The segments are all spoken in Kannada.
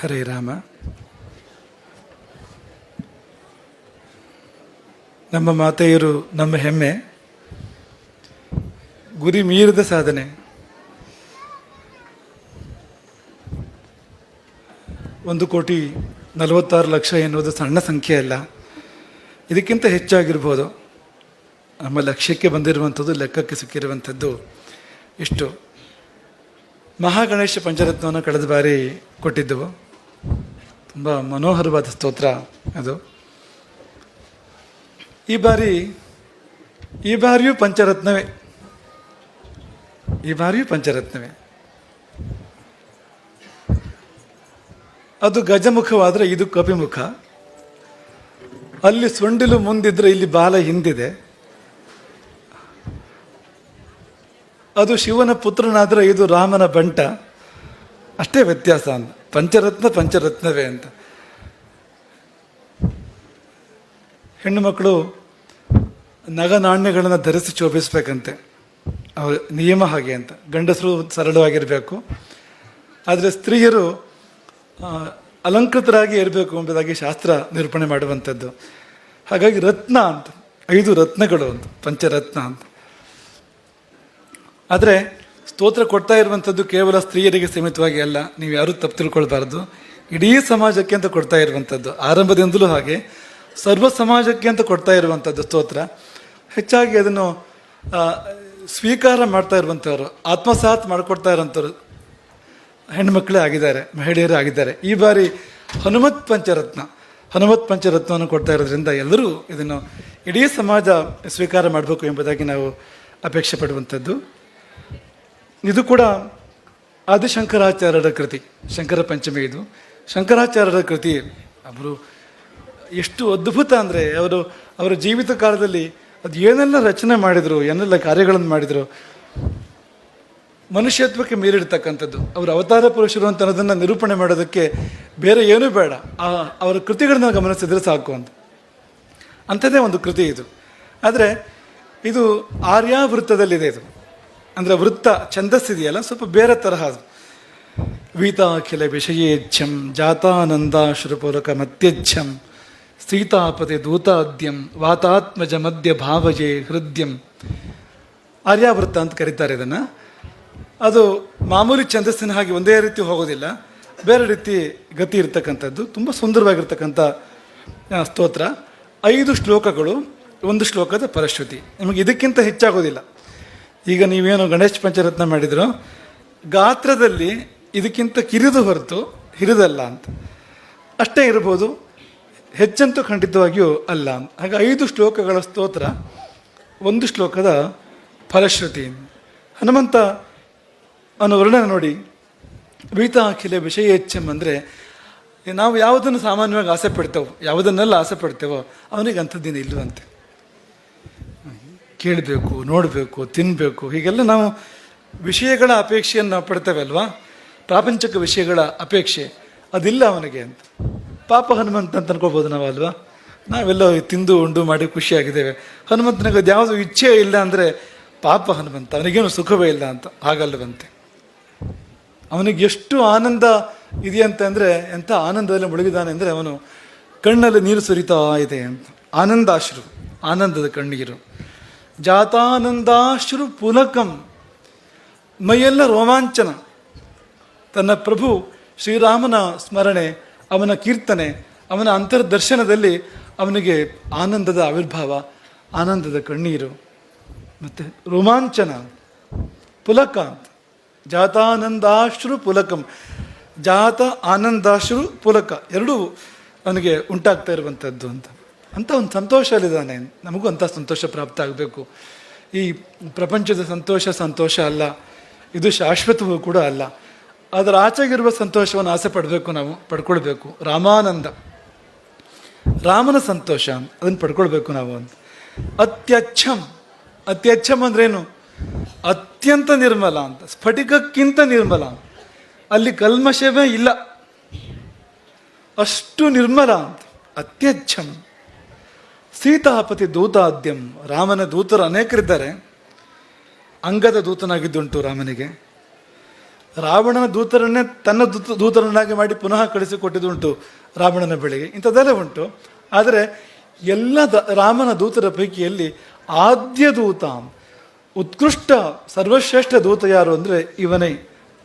ಹರೇ ರಾಮ. ನಮ್ಮ ಮಾತೆಯರು, ನಮ್ಮ ಹೆಮ್ಮೆ. ಗುರಿ ಮೀರಿದ ಸಾಧನೆ. ಒಂದು ಕೋಟಿ ನಲವತ್ತಾರು ಲಕ್ಷ ಎನ್ನುವುದು ಸಣ್ಣ ಸಂಖ್ಯೆ ಅಲ್ಲ. ಇದಕ್ಕಿಂತ ಹೆಚ್ಚಾಗಿರ್ಬೋದು. ನಮ್ಮ ಲಕ್ಷ್ಯಕ್ಕೆ ಬಂದಿರುವಂಥದ್ದು, ಲೆಕ್ಕಕ್ಕೆ ಸಿಕ್ಕಿರುವಂಥದ್ದು ಇಷ್ಟು. ಮಹಾಗಣೇಶ ಪಂಚರತ್ನವನ್ನು ಕಳೆದ ಬಾರಿ ಕೊಟ್ಟಿದ್ದೆವು. ತುಂಬ ಮನೋಹರವಾದ ಸ್ತೋತ್ರ ಅದು. ಈ ಬಾರಿ, ಈ ಬಾರಿಯೂ ಪಂಚರತ್ನವೇ. ಈ ಬಾರಿಯೂ ಪಂಚರತ್ನವೇ. ಅದು ಗಜಮುಖವಾದರೆ ಇದು ಕಪಿಮುಖ. ಅಲ್ಲಿ ಸೊಂಡಿಲು ಮುಂದಿದ್ರೆ ಇಲ್ಲಿ ಬಾಲ ಹಿಂದಿದೆ. ಅದು ಶಿವನ ಪುತ್ರನಾದರೆ ಇದು ರಾಮನ ಬಂಟ. ಅಷ್ಟೇ ವ್ಯತ್ಯಾಸ ಅಂತ. ಪಂಚರತ್ನ ಪಂಚರತ್ನವೇ ಅಂತ. ಹೆಣ್ಣು ಮಕ್ಕಳು ನಗ ನಾಣ್ಯಗಳನ್ನು ಧರಿಸಿ ಶೋಭಿಸ್ಬೇಕಂತೆ. ಅವ್ರ ನಿಯಮ ಹಾಗೆ ಅಂತ. ಗಂಡಸರು ಸರಳವಾಗಿರಬೇಕು. ಆದರೆ ಸ್ತ್ರೀಯರು ಅಲಂಕೃತರಾಗಿ ಇರಬೇಕು ಎಂಬುದಾಗಿ ಶಾಸ್ತ್ರ ನಿರೂಪಣೆ ಮಾಡುವಂಥದ್ದು. ಹಾಗಾಗಿ ರತ್ನ ಅಂತ. ಐದು ರತ್ನಗಳು ಅಂತ. ಪಂಚರತ್ನ ಅಂತ. ಆದರೆ ಸ್ತೋತ್ರ ಕೊಡ್ತಾ ಇರುವಂಥದ್ದು ಕೇವಲ ಸ್ತ್ರೀಯರಿಗೆ ಸೀಮಿತವಾಗಿ ಅಲ್ಲ, ನೀವು ಯಾರೂ ತಪ್ಪು ತಿಳ್ಕೊಳ್ಬಾರ್ದು. ಇಡೀ ಸಮಾಜಕ್ಕೆ ಅಂತ ಕೊಡ್ತಾ ಇರುವಂಥದ್ದು, ಆರಂಭದಿಂದಲೂ ಹಾಗೆ. ಸರ್ವ ಸಮಾಜಕ್ಕೆ ಅಂತ ಕೊಡ್ತಾ ಇರುವಂಥದ್ದು ಸ್ತೋತ್ರ. ಹೆಚ್ಚಾಗಿ ಅದನ್ನು ಸ್ವೀಕಾರ ಮಾಡ್ತಾ ಇರುವಂಥವ್ರು, ಆತ್ಮಸಾತ್ ಮಾಡಿಕೊಡ್ತಾ ಇರೋಂಥವ್ರು ಹೆಣ್ಮಕ್ಳೇ ಆಗಿದ್ದಾರೆ, ಮಹಿಳೆಯರೇ ಆಗಿದ್ದಾರೆ. ಈ ಬಾರಿ ಹನುಮತ್ ಪಂಚರತ್ನ, ಹನುಮತ್ ಪಂಚರತ್ನವನ್ನು ಕೊಡ್ತಾ ಇರೋದ್ರಿಂದ ಎಲ್ಲರೂ ಇದನ್ನು ಇಡೀ ಸಮಾಜ ಸ್ವೀಕಾರ ಮಾಡಬೇಕು ಎಂಬುದಾಗಿ ನಾವು ಅಪೇಕ್ಷೆ ಪಡುವಂಥದ್ದು. ಇದು ಕೂಡ ಆದಿಶಂಕರಾಚಾರ್ಯರ ಕೃತಿ, ಶಂಕರ ಪಂಚಮಿ ಇದು. ಶಂಕರಾಚಾರ್ಯರ ಕೃತಿ, ಅವರು ಎಷ್ಟು ಅದ್ಭುತ ಅಂದರೆ, ಅವರು ಅವರ ಜೀವಿತ ಕಾಲದಲ್ಲಿ ಅದು ಏನೆಲ್ಲ ರಚನೆ ಮಾಡಿದರು, ಏನೆಲ್ಲ ಕಾರ್ಯಗಳನ್ನು ಮಾಡಿದರು, ಮನುಷ್ಯತ್ವಕ್ಕೆ ಮೀರಿಡ್ತಕ್ಕಂಥದ್ದು ಅವರ ಅವತಾರ ಪುರುಷರು ಅಂತ ಅನ್ನೋದನ್ನು ನಿರೂಪಣೆ ಮಾಡೋದಕ್ಕೆ ಬೇರೆ ಏನೂ ಬೇಡ. ಆ, ಅವರ ಕೃತಿಗಳನ್ನ ಗಮನಿಸಿದ್ರೆ ಸಾಕು ಅಂತ. ಅಂಥದ್ದೇ ಒಂದು ಕೃತಿ ಇದು. ಆದರೆ ಇದು ಆರ್ಯಾವೃತ್ತದಲ್ಲಿದೆ ಇದು. ಅಂದರೆ ವೃತ್ತ ಛಂದಸ್ಸಿದೆಯಲ್ಲ ಸ್ವಲ್ಪ ಬೇರೆ ತರಹ ವೀತಾಖಿಲ ವಿಷಯೇಚ್ಛಂ, ಜಾತಾನಂದಾಶ್ರುಪೂರಕ ಮತ್ಯಚ್ಛಂ ಸೀತಾಪತಿ ದೂತಾದ್ಯಂ, ವಾತಾತ್ಮಜ ಮಧ್ಯ ಭಾವಜೆ ಹೃದ್ಯಂ. ಆರ್ಯಾವೃತ್ತ ಅಂತ ಕರೀತಾರೆ ಇದನ್ನು. ಅದು ಮಾಮೂಲಿ ಛಂದಸ್ಸಿನ ಹಾಗೆ ಒಂದೇ ರೀತಿ ಹೋಗೋದಿಲ್ಲ. ಬೇರೆ ರೀತಿ ಗತಿ ಇರತಕ್ಕಂಥದ್ದು. ತುಂಬ ಸುಂದರವಾಗಿರ್ತಕ್ಕಂಥ ಸ್ತೋತ್ರ. ಐದು ಶ್ಲೋಕಗಳು, ಒಂದು ಶ್ಲೋಕದ ಪರಶ್ರುತಿ. ನಿಮಗೆ ಇದಕ್ಕಿಂತ ಹೆಚ್ಚಾಗೋದಿಲ್ಲ. ಈಗ ನೀವೇನು ಗಣೇಶ ಪಂಚರತ್ನ ಮಾಡಿದ್ರು, ಗಾತ್ರದಲ್ಲಿ ಇದಕ್ಕಿಂತ ಕಿರಿದು ಹೊರತು ಹಿರಿದಲ್ಲ ಅಂತ. ಅಷ್ಟೇ ಇರ್ಬೋದು, ಹೆಚ್ಚಂತೂ ಖಂಡಿತವಾಗಿಯೂ ಅಲ್ಲ ಹಾಗೆ ಐದು ಶ್ಲೋಕಗಳ ಸ್ತೋತ್ರ, ಒಂದು ಶ್ಲೋಕದ ಫಲಶ್ರುತಿ. ಹನುಮಂತ ಅನ್ನೋ ವರ್ಣನೆ ನೋಡಿ, ವೀತಾಖಿಲ ವಿಷಯೇಚ್ಛಂ ಅಂದರೆ, ನಾವು ಯಾವುದನ್ನು ಸಾಮಾನ್ಯವಾಗಿ ಆಸೆ ಪಡ್ತೇವೋ ಯಾವುದನ್ನೆಲ್ಲ ಆಸೆ ಪಡ್ತೇವೋ ಅವನಿಗೆ ಅಂಥದ್ದೇನು ಇಲ್ಲವಂತೆ ಕೇಳಬೇಕು, ನೋಡಬೇಕು ತಿನ್ನಬೇಕು ಹೀಗೆಲ್ಲ ನಾವು ವಿಷಯಗಳ ಅಪೇಕ್ಷೆಯನ್ನು ನಾವು ಪಡ್ತೇವೆ ಅಲ್ವಾ? ಪ್ರಾಪಂಚಿಕ ವಿಷಯಗಳ ಅಪೇಕ್ಷೆ, ಅದಿಲ್ಲ ಅವನಿಗೆ ಅಂತ. ಪಾಪ ಹನುಮಂತ ಅಂತ ಅನ್ಕೋಬೋದು ನಾವು ಅಲ್ವಾ? ನಾವೆಲ್ಲ ತಿಂದು ಉಂಡು ಮಾಡಿ ಖುಷಿಯಾಗಿದ್ದೇವೆ. ಹನುಮಂತನಿಗೆ ಯಾವುದು ಇಚ್ಛೆ ಇಲ್ಲ ಅಂದರೆ ಪಾಪ ಹನುಮಂತ, ಅವನಿಗೇನು ಸುಖವೇ ಇಲ್ಲ ಅಂತ, ಹಾಗಲ್ಲವಂತೆ. ಅವನಿಗೆ ಎಷ್ಟು ಆನಂದ ಇದೆಯಂತ ಅಂದರೆ ಎಂಥ ಆನಂದದಲ್ಲಿ ಮುಳುಗಿದಾನೆ ಅಂದರೆ ಅವನು ಕಣ್ಣಲ್ಲಿ ನೀರು ಸುರಿತಾ ಇದೆ ಅಂತ. ಆನಂದಾಶ್ರು, ಆನಂದದ ಕಣ್ಣೀರು. ಜಾತಾನಂದಾಶ್ರು ಪುಲಕಂ ಮೈಯೆಲ್ಲ ರೋಮಾಂಚನ. ತನ್ನ ಪ್ರಭು ಶ್ರೀರಾಮನ ಸ್ಮರಣೆ, ಅವನ ಕೀರ್ತನೆ, ಅವನ ಅಂತರ್ದರ್ಶನದಲ್ಲಿ ಅವನಿಗೆ ಆನಂದದ ಆವಿರ್ಭಾವ, ಆನಂದದ ಕಣ್ಣೀರು. ಮತ್ತು ರೋಮಾಂಚನ. ಪುಲಕ ಜಾತಾನಂದಾಶ್ರು ಪುಲಕಂ ಜಾತ ಆನಂದಾಶ್ರು ಪುಲಕ ಎರಡೂ ಅವನಿಗೆ ಉಂಟಾಗ್ತಾ ಇರುವಂಥದ್ದು ಅಂತ. ಅಂತ ಒಂದು ಸಂತೋಷದಲ್ಲಿದ್ದಾನೆ ನಮಗೂ ಅಂಥ ಸಂತೋಷ ಪ್ರಾಪ್ತ ಆಗಬೇಕು. ಈ ಪ್ರಪಂಚದ ಸಂತೋಷ ಸಂತೋಷ ಅಲ್ಲ. ಇದು ಶಾಶ್ವತವೂ ಕೂಡ ಅಲ್ಲ. ಅದರ ಆಚೆಗಿರುವ ಸಂತೋಷವನ್ನು ಆಸೆ ಪಡಬೇಕು ನಾವು, ಪಡ್ಕೊಳ್ಬೇಕು. ರಾಮಾನಂದ. ರಾಮನ ಸಂತೋಷ, ಅದನ್ನು ಪಡ್ಕೊಳ್ಬೇಕು ನಾವು ಅಂತ. ಅತ್ಯಚ್ಛಂ. ಅತ್ಯಚ್ಛಂ ಅಂದ್ರೇನು? ಅತ್ಯಂತ ನಿರ್ಮಲ ಅಂತ. ಸ್ಫಟಿಕಕ್ಕಿಂತ ನಿರ್ಮಲ ಅಲ್ಲಿ ಕಲ್ಮಶವೇ ಇಲ್ಲ. ಅಷ್ಟು ನಿರ್ಮಲ ಅಂತ. ಅತ್ಯಚ್ಛಂ. ಸೀತಾಪತಿ ದೂತಾದ್ಯಂ, ರಾಮನ ದೂತರು ಅನೇಕರಿದ್ದಾರೆ. ಅಂಗದ ದೂತನಾಗಿದ್ದುಂಟು ರಾಮನಿಗೆ. ರಾವಣನ ದೂತರನ್ನೇ ತನ್ನ ದೂತ ದೂತರನ್ನಾಗಿ ಮಾಡಿ ಪುನಃ ಕಳಿಸಿಕೊಟ್ಟಿದ್ದುಂಟು ರಾವಣನ ಬೆಳೆಗೆ. ಇಂಥದ್ದೆಲ್ಲ ಉಂಟು. ಆದರೆ ಎಲ್ಲ ದ ರಾಮನ ದೂತರ ಪೈಕಿಯಲ್ಲಿ ಆದ್ಯ ದೂತ, ಉತ್ಕೃಷ್ಟ ಸರ್ವಶ್ರೇಷ್ಠ ದೂತ ಯಾರು ಅಂದರೆ ಇವನೇ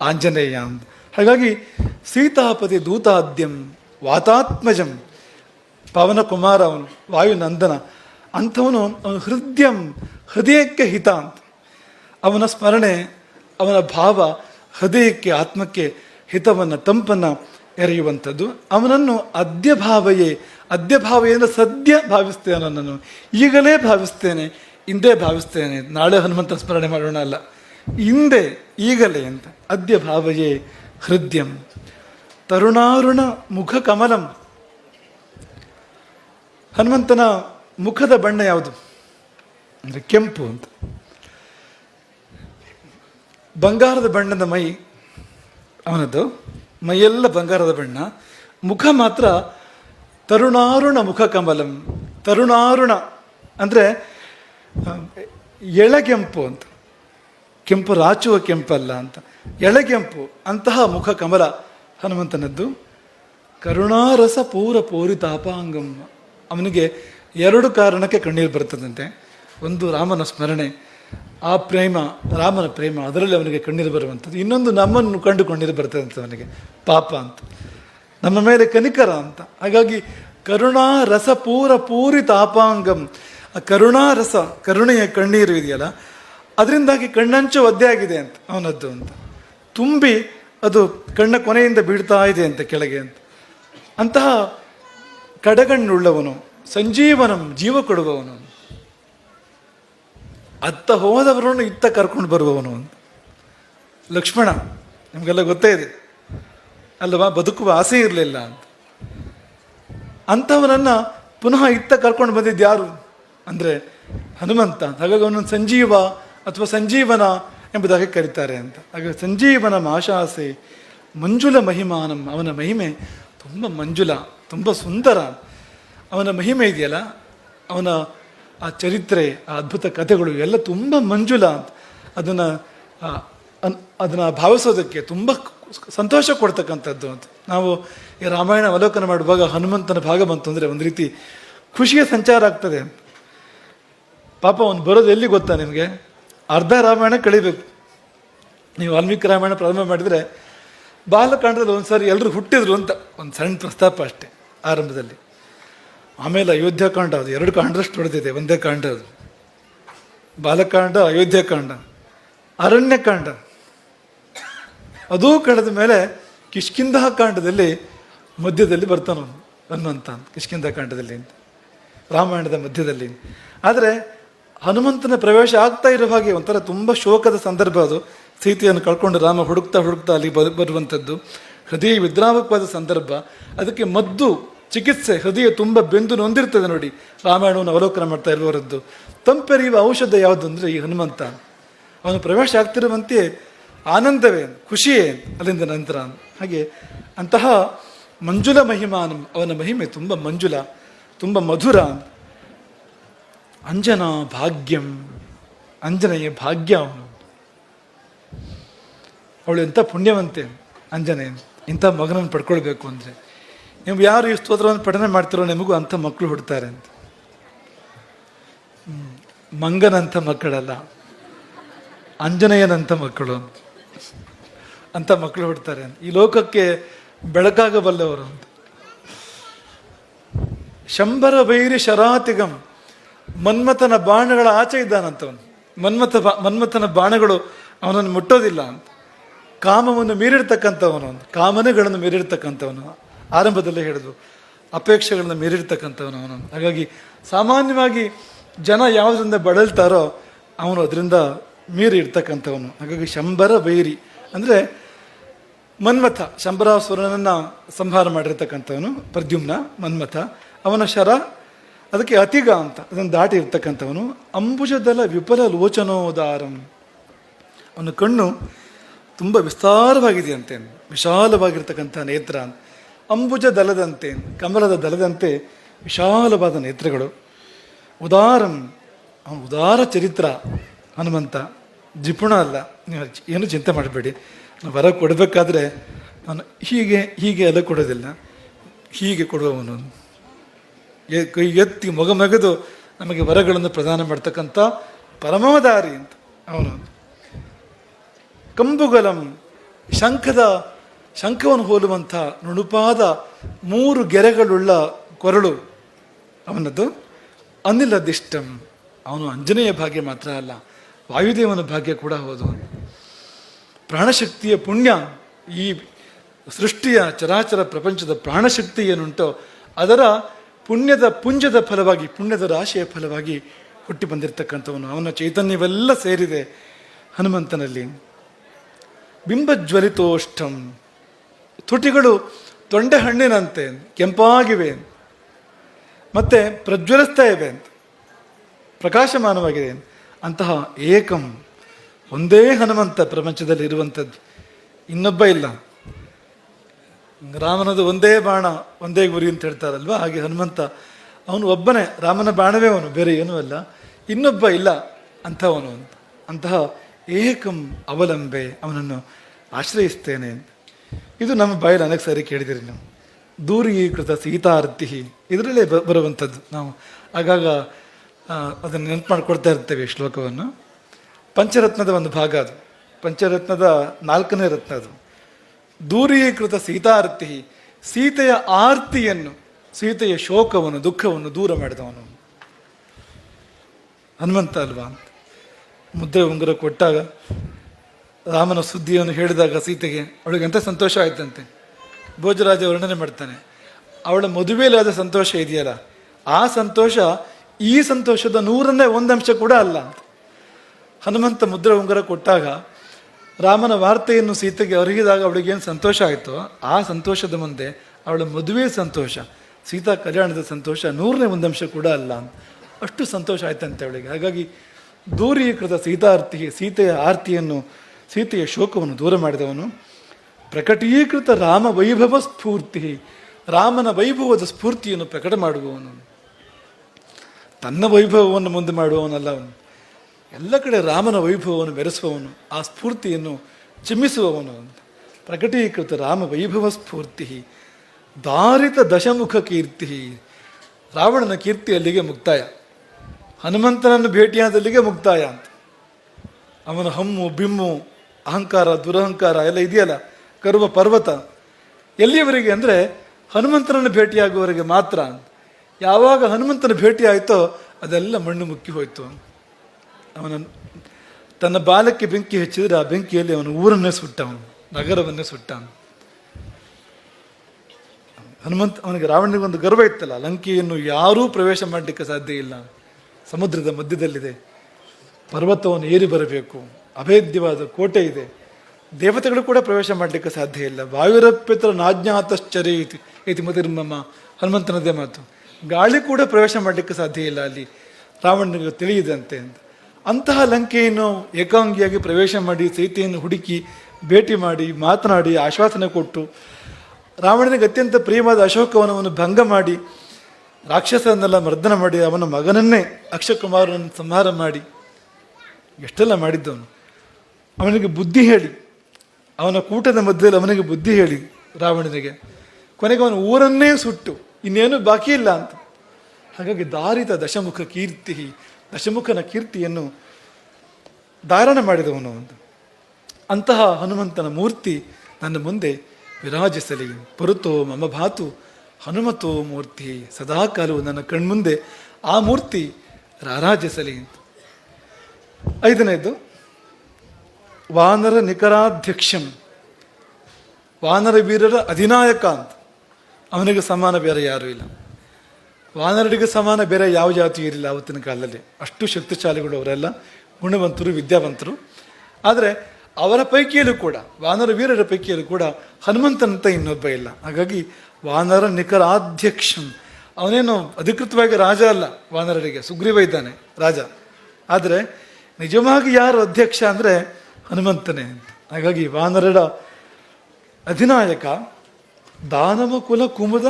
ಆಂಜನೇಯ. ಹಾಗಾಗಿ ಸೀತಾಪತಿ ದೂತಾದ್ಯಂ ವಾತಾತ್ಮಜಂ. ಪವನ ಕುಮಾರ ಅವನು, ವಾಯುನಂದನ, ಅಂಥವನು ಅವನು ಹೃದಯಂ, ಹೃದಯಕ್ಕೆ ಹಿತ ಅಂತ. ಅವನ ಸ್ಮರಣೆ, ಅವನ ಭಾವ ಹೃದಯಕ್ಕೆ, ಆತ್ಮಕ್ಕೆ ಹಿತವನ್ನು, ತಂಪನ್ನು ಎರೆಯುವಂಥದ್ದು. ಅವನನ್ನು ಅದ್ಯ ಭಾವಯೇ ಅದ್ಯ ಭಾವೆಯಿಂದ ಸದ್ಯ ಭಾವಿಸ್ತೇನೆ ನಾನು ಈಗಲೇ ಭಾವಿಸ್ತೇನೆ ಇಂದೇ ಭಾವಿಸ್ತೇನೆ. ನಾಳೆ ಹನುಮಂತ ಸ್ಮರಣೆ ಮಾಡೋಣ ಅಲ್ಲ. ಹಿಂದೆ, ಈಗಲೇ ಅಂತ. ಅದ್ಯ ಭಾವಯೇ ಹೃದಯಂ. ತರುಣಾರುಣ ಮುಖ ಕಮಲಂ ಹನುಮಂತನ ಮುಖದ ಬಣ್ಣ ಯಾವುದು? ಅಂದರೆ ಕೆಂಪು ಅಂತ. ಬಂಗಾರದ ಬಣ್ಣದ ಮೈ ಅವನದ್ದು. ಮೈಯೆಲ್ಲ ಬಂಗಾರದ ಬಣ್ಣ. ಮುಖ ಮಾತ್ರ ತರುಣಾರುಣ ಮುಖ ಕಮಲಂ ತರುಣಾರುಣ ಅಂದರೆ ಎಳಗೆಂಪು ಅಂತ. ಕೆಂಪು ರಾಚುವ ಕೆಂಪಲ್ಲ ಅಂತ. ಎಳಗೆಂಪು ಅಂತಹ ಮುಖ ಕಮಲ ಹನುಮಂತನದ್ದು. ಕರುಣಾರಸ ಪೂರ ಪೂರಿತಾಪಾಂಗಂ. ಅವನಿಗೆ ಎರಡು ಕಾರಣಕ್ಕೆ ಕಣ್ಣೀರು ಬರ್ತದಂತೆ ಒಂದು ರಾಮನ ಸ್ಮರಣೆ, ಆ ಪ್ರೇಮ, ರಾಮನ ಪ್ರೇಮ, ಅದರಲ್ಲಿ ಅವನಿಗೆ ಕಣ್ಣೀರು ಬರುವಂಥದ್ದು. ಇನ್ನೊಂದು ನಮ್ಮನ್ನು ಕಂಡು ಕಣ್ಣೀರು ಬರ್ತದಂತೆ ಅವನಿಗೆ. ಪಾಪ ಅಂತ. ನಮ್ಮ ಮೇಲೆ ಕನಿಕರ ಅಂತ. ಹಾಗಾಗಿ ಕರುಣಾ ರಸ ಪೂರ ಪೂರಿತಾಪಾಂಗಂ ಆ ಕರುಣಾ ರಸ, ಕರುಣೆಯ ಕಣ್ಣೀರು ಇದೆಯಲ್ಲ, ಅದರಿಂದಾಗಿ ಕಣ್ಣಂಚು ಒದ್ದೆ ಆಗಿದೆ ಅಂತ, ಅವನದ್ದು ಅಂತ. ತುಂಬಿ ಅದು ಕಣ್ಣ ಕೊನೆಯಿಂದ ಬೀಳ್ತಾ ಇದೆ ಅಂತ ಕೆಳಗೆ ಅಂತ. ಅಂತಹ ಕಡಗಣ್ಣುಳ್ಳವನು, ಸಂಜೀವನಂ ಜೀವ ಕೊಡುವವನು ಅತ್ತ ಹೋದವರನ್ನು ಇತ್ತ ಕರ್ಕೊಂಡು ಬರುವವನು ಲಕ್ಷ್ಮಣ, ನಿಮಗೆಲ್ಲ ಗೊತ್ತೇ ಇದೆ. ಅಲ್ಲವಾ, ಬದುಕುವ ಆಸೆ ಇರಲಿಲ್ಲ ಅಂತ. ಅಂಥವನನ್ನ ಪುನಃ ಇತ್ತ ಕರ್ಕೊಂಡು ಬಂದಿದ್ದು ಯಾರು? ಅಂದರೆ ಹನುಮಂತ. ಹಾಗಾಗಿ ಅವನನ್ನು ಸಂಜೀವ ಅಥವಾ ಸಂಜೀವನ ಎಂಬುದಾಗಿ ಕರೀತಾರೆ ಅಂತ. ಹಾಗೆ ಸಂಜೀವನ ಆಶಾಸೆ ಮಂಜುಲ ಮಹಿಮಾನಂ, ಅವನ ಮಹಿಮೆ ತುಂಬ ಮಂಜುಳ. ತುಂಬ ಸುಂದರ. ಅವನ ಮಹಿಮೆ ಇದೆಯಲ್ಲ? ಅವನ ಆ ಚರಿತ್ರೆ, ಆ ಅದ್ಭುತ ಕಥೆಗಳು ಎಲ್ಲ ತುಂಬ ಅಂತ ಅದನ್ನು ಅದನ್ನು ಭಾವಿಸೋದಕ್ಕೆ ತುಂಬ ಸಂತೋಷ ಕೊಡ್ತಕ್ಕಂಥದ್ದು ಅಂತ. ನಾವು ಈ ರಾಮಾಯಣ ಅವಲೋಕನ ಮಾಡುವಾಗ ಹನುಮಂತನ ಭಾಗ ಬಂತು ಅಂದರೆ ಒಂದು ರೀತಿ ಖುಷಿಯ ಸಂಚಾರ ಆಗ್ತದೆ. ಪಾಪ ಅವನು ಬರೋದು ಎಲ್ಲಿ ಗೊತ್ತಾ ನಿಮಗೆ? ಅರ್ಧ ರಾಮಾಯಣ ಕಳಿಬೇಕು. ನೀವು ವಾಲ್ಮೀಕಿ ರಾಮಾಯಣ ಪ್ರಾರಂಭ ಮಾಡಿದರೆ ಬಾಲಕಾಂಡದಲ್ಲಿ ಒಂದ್ಸಾರಿ ಎಲ್ಲರೂ ಹುಟ್ಟಿದ್ರು ಅಂತ. ಒಂದು ಸಣ್ಣ ಪ್ರಸ್ತಾಪ ಅಷ್ಟೇ. ಆರಂಭದಲ್ಲಿ. ಆಮೇಲೆ ಅಯೋಧ್ಯಕಾಂಡ ಅದು ಎರಡು ಕಾಂಡದಷ್ಟು ಹೊಡೆದಿದೆ, ಒಂದೇ ಕಾಂಡ ಅದು. ಬಾಲಕಾಂಡ ಅಯೋಧ್ಯಕಾಂಡ ಅರಣ್ಯಕಾಂಡ ಅದೂ ಕಳೆದ ಮೇಲೆ ಕಿಷ್ಕಿಂಧ ಕಾಂಡದಲ್ಲಿ ಮಧ್ಯದಲ್ಲಿ ಬರ್ತಾನವನು ಹನುಮಂತ ಕಿಷ್ಕಿಂದ ಕಾಂಡದಲ್ಲಿ ರಾಮಾಯಣದ ಮಧ್ಯದಲ್ಲಿ. ಆದರೆ ಹನುಮಂತನ ಪ್ರವೇಶ ಆಗ್ತಾ ಇರೋ ಹಾಗೆ ಒಂಥರ ತುಂಬ ಶೋಕದ ಸಂದರ್ಭ ಅದು. ಸೀತೆಯನ್ನು ಕಳ್ಕೊಂಡು ರಾಮ ಹುಡುಕ್ತಾ ಹುಡುಕ್ತಾ ಅಲ್ಲಿ ಬರು ಬರುವಂಥದ್ದು. ಹೃದಯ ವಿದ್ರಾವಕವಾದ ಸಂದರ್ಭ. ಅದಕ್ಕೆ ಮದ್ದು ಚಿಕಿತ್ಸೆ ಹೃದಯ ತುಂಬ ಬೆಂದು ನೊಂದಿರ್ತದೆ ನೋಡಿ. ರಾಮಾಯಣವನ್ನು ಅವಲೋಕನ ಮಾಡ್ತಾ ಇರುವವರದ್ದು. ತಂಪೆರೆಯುವ ಔಷಧ ಯಾವುದು ಅಂದರೆ ಈ ಹನುಮಂತ. ಅವನು ಪ್ರವೇಶ ಆಗ್ತಿರುವಂತೆ ಆನಂದವೇ, ಖುಷಿಯೇ ಅಲ್ಲಿಂದ ನಂತರ. ಹಾಗೆ ಅಂತಹ ಮಂಜುಲ ಮಹಿಮಾನಂ, ಅವನ ಮಹಿಮೆ ತುಂಬ ಮಂಜುಲ ತುಂಬ ಮಧುರ. ಅಂಜನಾ ಭಾಗ್ಯಂ, ಅಂಜನೆಯ ಭಾಗ್ಯ ಅವನು. ಅವಳು ಎಂಥ ಪುಣ್ಯವಂತೆ ಅಂಜನೆ ಇಂಥ ಮಗನನ್ನು ಪಡ್ಕೊಳ್ಬೇಕು ಅಂದರೆ. ನೀವು ಯಾರು ಈ ಸ್ತೋತ್ರವನ್ನು ಪಠನೆ ಮಾಡ್ತಿರೋ ನಿಮಗೂ ಅಂಥ ಮಕ್ಕಳು ಹುಡ್ತಾರೆ ಅಂತ. ಮಂಗನಂಥ ಮಕ್ಕಳಲ್ಲ. ಅಂಜನೇಯನಂಥ ಮಕ್ಕಳು ಅಂತ. ಅಂತ ಮಕ್ಕಳು ಹುಡ್ತಾರೆ ಅಂತ. ಈ ಲೋಕಕ್ಕೆ ಬೆಳಕಾಗಬಲ್ಲವರು ಅಂತ. ಶಂಬರ ಬೈರಿ ಶರಾತಿಗಂ. ಮನ್ಮಥನ ಬಾಣಗಳ ಆಚೆ ಇದ್ದಾನಂತವನು. ಮನ್ಮಥ ಮನ್ಮಥನ ಬಾಣಗಳು ಅವನನ್ನು ಮುಟ್ಟೋದಿಲ್ಲ ಅಂತ. ಕಾಮವನ್ನು ಮೀರಿರ್ತಕ್ಕಂಥವನು ಕಾಮನೆಗಳನ್ನು ಮೀರಿರ್ತಕ್ಕಂಥವನು. ಆರಂಭದಲ್ಲೇ ಹೇಳಿದ್ರು, ಅಪೇಕ್ಷೆಗಳನ್ನು ಮೀರಿರ್ತಕ್ಕಂಥವನು ಅವನು. ಹಾಗಾಗಿ ಸಾಮಾನ್ಯವಾಗಿ ಜನ ಯಾವುದರಿಂದ ಬಳಲ್ತಾರೋ ಅವನು ಅದರಿಂದ ಮೀರಿ ಇರ್ತಕ್ಕಂಥವನು ಹಾಗಾಗಿ ಶಂಬರ ವೈರಿ ಅಂದರೆ ಮನ್ಮಥ, ಶಂಬರಾಸುರನನ್ನು ಸಂಹಾರ ಮಾಡಿರ್ತಕ್ಕಂಥವನು, ಪ್ರದ್ಯುಮ್ನ ಮನ್ಮಥ. ಅವನ ಶರ ಅದಕ್ಕೆ ಅತಿಗ ಅಂತ, ಅದನ್ನು ದಾಟಿ ಇರ್ತಕ್ಕಂಥವನು. ಅಂಬುಜದಲ ವಿಫಲ ಲೋಚನೋದಾರಂ. ಅವನ ಕಣ್ಣು ತುಂಬ ವಿಸ್ತಾರವಾಗಿದೆಯಂತೆ, ವಿಶಾಲವಾಗಿರ್ತಕ್ಕಂಥ ನೇತ್ರ ಅಂಬುಜ ದಲದಂತೆ ಕಮಲದ ದಲದಂತೆ ವಿಶಾಲವಾದ ನೇತ್ರಗಳು. ಉದಾರಂ ಅವನ ಉದಾರ ಚರಿತ್ರ, ಹನುಮಂತ. ಜಿಪುಣ ಅಲ್ಲ, ನೀವು ಏನು ಚಿಂತೆ ಮಾಡಬೇಡಿ. ವರ ಕೊಡಬೇಕಾದ್ರೆ ನಾನು ಹೀಗೆ ಹೀಗೆ ಎಲ್ಲ ಕೊಡೋದಿಲ್ಲ. ಹೀಗೆ ಕೊಡುವವನು. ಕೈ ಎತ್ತಿ ಮೊಗ ಮಗದು ನಮಗೆ ವರಗಳನ್ನು ಪ್ರದಾನ ಮಾಡ್ತಕ್ಕಂಥ ಪರಮದಾರಿ ಅಂತ. ಅವನು. ಕಂಬುಗಲಂ, ಶಂಖದ ಶಂಖವನ್ನು ಹೋಲುವಂಥ ನುಣುಪಾದ ಮೂರು ಗೆರೆಗಳುಳ್ಳ ಕೊರಳು, ಅವನದ್ದು ಅನಿಲದಿಷ್ಟಂ. ಅವನು ಅಂಜನೇಯ ಭಾಗ್ಯ ಮಾತ್ರ ಅಲ್ಲ, ವಾಯುದೇವನ ಭಾಗ್ಯ ಕೂಡ ಹೌದು. ಪ್ರಾಣಶಕ್ತಿಯ ಪುಣ್ಯ ಈ ಸೃಷ್ಟಿಯ ಚರಾಚರ ಪ್ರಪಂಚದ ಪ್ರಾಣಶಕ್ತಿ ಏನುಂಟೋ ಅದರ ಪುಣ್ಯದ ಪುಂಜದ ಫಲವಾಗಿ, ಪುಣ್ಯದ ರಾಶಿಯ ಫಲವಾಗಿ ಹುಟ್ಟಿ ಬಂದಿರತಕ್ಕಂಥವನು. ಅವನ ಚೈತನ್ಯವೆಲ್ಲ ಸೇರಿದೆ ಹನುಮಂತನಲ್ಲಿ. ಬಿಂಬಜ್ವಲಿತೋಷ್ಟಂ ತುಟಿಗಳು ತೊಂಡೆ ಹಣ್ಣಿನಂತೆ ಕೆಂಪಾಗಿವೆ ಮತ್ತೆ ಪ್ರಜ್ವಲಿಸ್ತಾ ಇವೆ ಅಂತ, ಪ್ರಕಾಶಮಾನವಾಗಿದೆ ಅಂತಹ ಏಕಂ, ಒಂದೇ ಹನುಮಂತ ಪ್ರಪಂಚದಲ್ಲಿ ಇರುವಂಥದ್ದು. ಇನ್ನೊಬ್ಬ ಇಲ್ಲ. ರಾಮನದು ಒಂದೇ ಬಾಣ, ಒಂದೇ ಗುರಿ ಅಂತ ಹೇಳ್ತಾರಲ್ವಾ? ಹಾಗೆ ಹನುಮಂತ, ಅವನು ಒಬ್ಬನೇ, ರಾಮನ ಬಾಣವೇ ಅವನು, ಬೇರೆ ಏನೂ ಅಲ್ಲ. ಇನ್ನೊಬ್ಬ ಇಲ್ಲ, ಅಂಥವನು ಅಂತ. ಅಂತಹ ಏಕಂ ಅವಲಂಬೆ ಅವನನ್ನು ಆಶ್ರಯಿಸ್ತೇನೆ ಇದು ನಮ್ಮ ಬಾಯಲ್ಲಿ ಅನೇಕ ಸಾರಿ ಕೇಳಿದಿರಿ ನೀವು. ದೂರೀಕೃತ ಸೀತಾರ್ತಿ ಇದರಲ್ಲೇ ಬರುವಂಥದ್ದು. ನಾವು ಆಗಾಗ ಅದನ್ನು ನೆನಪು ಮಾಡಿಕೊಡ್ತಾ ಇರ್ತೇವೆ ಶ್ಲೋಕವನ್ನು. ಪಂಚರತ್ನದ ಒಂದು ಭಾಗ ಅದು. ಪಂಚರತ್ನದ ನಾಲ್ಕನೇ ರತ್ನ ಅದು. ದೂರೀಕೃತ ಸೀತಾರ್ತಿ, ಸೀತೆಯ ಆರ್ತಿಯನ್ನು, ಸೀತೆಯ ಶೋಕವನ್ನು, ದುಃಖವನ್ನು ದೂರ ಮಾಡಿದವನು. ಹನುಮಂತ ಅಲ್ವಾ? ಮುದ್ರೆ ಉಂಗುರ ಕೊಟ್ಟಾಗ ರಾಮನ ಸುದ್ದಿಯನ್ನು ಹೇಳಿದಾಗ ಸೀತೆಗೆ, ಅವಳಿಗೆ ಎಂಥ ಸಂತೋಷ ಆಯ್ತಂತೆ? ಭೋಜರಾಜ ವರ್ಣನೆ ಮಾಡ್ತಾನೆ, ಅವಳ ಮದುವೆಯಲ್ಲಿ ಸಂತೋಷ ಇದೆಯಲ್ಲ? ಆ ಸಂತೋಷ ಈ ಸಂತೋಷದ ನೂರನೇ ಒಂದಂಶ ಕೂಡ ಅಲ್ಲ. ಅಂತ. ಹನುಮಂತ ಮುದ್ರ ಉಂಗುರ ಕೊಟ್ಟಾಗ, ರಾಮನ ವಾರ್ತೆಯನ್ನು ಸೀತೆಗೆ ಅರಿಗಿದಾಗ ಅವಳಿಗೇನು ಸಂತೋಷ ಆಯಿತೋ, ಆ ಸಂತೋಷದ ಮುಂದೆ ಅವಳ ಮದುವೆ ಸಂತೋಷ, ಸೀತಾ ಕಲ್ಯಾಣದ ಸಂತೋಷ ನೂರನೇ ಒಂದಂಶ ಕೂಡ ಅಲ್ಲ ಅಂತ. ಅಷ್ಟು ಸಂತೋಷ ಆಯ್ತಂತೆ ಅವಳಿಗೆ. ಹಾಗಾಗಿ ದೂರೀಕೃತ ಸೀತಾರ್ತಿ, ಸೀತೆಯ ಆರ್ತಿಯನ್ನು ಸೀತೆಯ ಶೋಕವನ್ನು ದೂರ ಮಾಡಿದವನು, ಪ್ರಕಟೀಕೃತ ರಾಮ ವೈಭವ ಸ್ಫೂರ್ತಿ, ರಾಮನ ವೈಭವದ ಸ್ಫೂರ್ತಿಯನ್ನು ಪ್ರಕಟ ಮಾಡುವವನು. ತನ್ನ ವೈಭವವನ್ನು ಮುಂದೆ ಮಾಡುವವನಲ್ಲ ಅವನು. ಎಲ್ಲ ಕಡೆ ರಾಮನ ವೈಭವವನ್ನು ಬೆರೆಸುವವನು, ಆ ಸ್ಫೂರ್ತಿಯನ್ನು ಚಿಮ್ಮಿಸುವವನು ಪ್ರಕಟೀಕೃತ ರಾಮ ವೈಭವ ಸ್ಫೂರ್ತಿ ದಾರಿತ ದಶಮುಖ ಕೀರ್ತಿ, ರಾವಣನ ಕೀರ್ತಿ ಅಲ್ಲಿಗೆ ಮುಕ್ತಾಯ. ಹನುಮಂತನನ್ನು ಭೇಟಿಯಾದಲ್ಲಿಗೆ ಮುಕ್ತಾಯ ಅಂತ. ಅವನ ಹಮ್ಮು, ಬಿಮ್ಮು ಅಹಂಕಾರ, ದುರಹಂಕಾರ ಎಲ್ಲ ಇದೆಯಲ್ಲ? ಕರುವ ಪರ್ವತ. ಎಲ್ಲಿಯವರೆಗೆ ಅಂದರೆ ಹನುಮಂತನನ್ನು ಭೇಟಿಯಾಗುವವರೆಗೆ ಮಾತ್ರ ಯಾವಾಗ ಹನುಮಂತನ ಭೇಟಿ ಆಯಿತೋ ಅದೆಲ್ಲ ಮಣ್ಣು ಮುಕ್ಕಿ ಹೋಯಿತು. ಅವನ ತನ್ನ ಬಾಲಕ್ಕೆ ಬೆಂಕಿ ಹಚ್ಚಿದ್ರೆ ಆ ಬೆಂಕಿಯಲ್ಲಿ ಅವನು ಊರನ್ನೇ ಸುಟ್ಟವನು, ನಗರವನ್ನೇ ಸುಟ್ಟವನು. ಹನುಮಂತ ಅವನಿಗೆ ರಾವಣನಿಗೆ ಒಂದು ಗರ್ವ ಇತ್ತಲ್ಲ, ಲಂಕೆಯನ್ನು ಯಾರೂ ಪ್ರವೇಶ ಮಾಡಲಿಕ್ಕೆ ಸಾಧ್ಯ ಇಲ್ಲ. ಸಮುದ್ರದ ಮಧ್ಯದಲ್ಲಿದೆ. ಪರ್ವತವನ್ನು ಏರಿ ಬರಬೇಕು. ಅಭೇದ್ಯವಾದ ಕೋಟೆ ಇದೆ. ದೇವತೆಗಳು ಕೂಡ ಪ್ರವೇಶ ಮಾಡಲಿಕ್ಕೆ ಸಾಧ್ಯ ಇಲ್ಲ. ವಾಯುರಪ್ಯತ್ರ ನಾಜ್ಞಾತಶ್ಚರಿ ಇತಿ ಇತಿ ಮತಿರ್ಮಮ್ಮ ಹನುಮಂತನದೇ ಮಾತು. ಗಾಳಿ ಕೂಡ ಪ್ರವೇಶ ಮಾಡಲಿಕ್ಕೆ ಸಾಧ್ಯ ಇಲ್ಲ ಅಲ್ಲಿ. ರಾವಣನಿಗೆ ತಿಳಿಯದಂತೆ ಅಂತ. ಅಂತಹ ಲಂಕೆಯನ್ನು ಏಕಾಂಗಿಯಾಗಿ ಪ್ರವೇಶ ಮಾಡಿ ಸೀತೆಯನ್ನು ಹುಡುಕಿ ಭೇಟಿ ಮಾಡಿ, ಮಾತನಾಡಿ, ಆಶ್ವಾಸನೆ ಕೊಟ್ಟು ರಾವಣನಿಗೆ ಅತ್ಯಂತ ಪ್ರಿಯವಾದ ಅಶೋಕವನವನ್ನು ಭಂಗ ಮಾಡಿ ರಾಕ್ಷಸನ್ನೆಲ್ಲ ಮರ್ದನ ಮಾಡಿ, ಅವನ ಮಗನನ್ನೇ ಅಕ್ಷಕುಮಾರನನ್ನು ಸಂಹಾರ ಮಾಡಿ. ಎಷ್ಟೆಲ್ಲ ಮಾಡಿದ್ದವನು. ಅವನಿಗೆ ಬುದ್ಧಿ ಹೇಳಿ. ಅವನ ಕೂಟದ ಮಧ್ಯದಲ್ಲಿ ಅವನಿಗೆ ಬುದ್ಧಿ ಹೇಳಿ ರಾವಣನಿಗೆ. ಕೊನೆಗೆ ಅವನ ಊರನ್ನೇ ಸುಟ್ಟು, ಇನ್ನೇನು ಬಾಕಿ ಇಲ್ಲ ಅಂತ. ಹಾಗಾಗಿ ದಾರಿತ ದಶಮುಖ ಕೀರ್ತಿ, ದಶಮುಖನ ಕೀರ್ತಿಯನ್ನು ಧಾರಣ ಮಾಡಿದವನು ಒಂದು ಅಂತಹ ಹನುಮಂತನ ಮೂರ್ತಿ ನನ್ನ ಮುಂದೆ ವಿರಾಜಿಸಲಿ. ಪುರುತೋ ಮಮ ಭಾತು, ಹನುಮತೋ ಮೂರ್ತಿ, ಸದಾಕಾಲವು ನನ್ನ ಕಣ್ಮುಂದೆ ಆ ಮೂರ್ತಿ ರಾರಾಜಿಸಲಿ ಅಂತ. ಐದನೇದು ವಾನರ ನಿಕರಾಧ್ಯಕ್ಷಂ. ವಾನರ ವೀರರ ಅಧಿನಾಯಕ ಅಂತ. ಅವನಿಗೆ ಸಮಾನ ಬೇರೆ ಯಾರೂ ಇಲ್ಲ. ವಾನರಡಿಗೆ ಸಮಾನ ಬೇರೆ ಯಾವ ಜಾತಿ ಇರಲಿಲ್ಲ ಆವತ್ತಿನ ಕಾಲದಲ್ಲಿ. ಅಷ್ಟು ಶಕ್ತಿಶಾಲಿಗಳು ಅವರೆಲ್ಲ. ಗುಣವಂತರು, ವಿದ್ಯಾವಂತರು. ಆದರೆ ಅವರ ಪೈಕಿಯಲ್ಲೂ ಕೂಡ, ವಾನರ ವೀರರ ಪೈಕಿಯಲ್ಲೂ ಕೂಡ ಹನುಮಂತನಂತ ಇನ್ನೊಬ್ಬ ಇಲ್ಲ. ಹಾಗಾಗಿ ವಾನರ ನಿಖರಾಧ್ಯಕ್ಷಂ ಅವನೇನು ಅಧಿಕೃತವಾಗಿ ರಾಜ ಅಲ್ಲ ವಾನರರಿಗೆ. ಸುಗ್ರೀವ ಇದ್ದಾನೆ ರಾಜ. ಆದರೆ ನಿಜವಾಗಿ ಯಾರು ಅಧ್ಯಕ್ಷ ಅಂದರೆ ಹನುಮಂತನೇ ಅಂತ. ಹಾಗಾಗಿ ವಾನರಡ ಅಧಿನಾಯಕ, ದಾನವ ಕುಲ ಕುಮುದ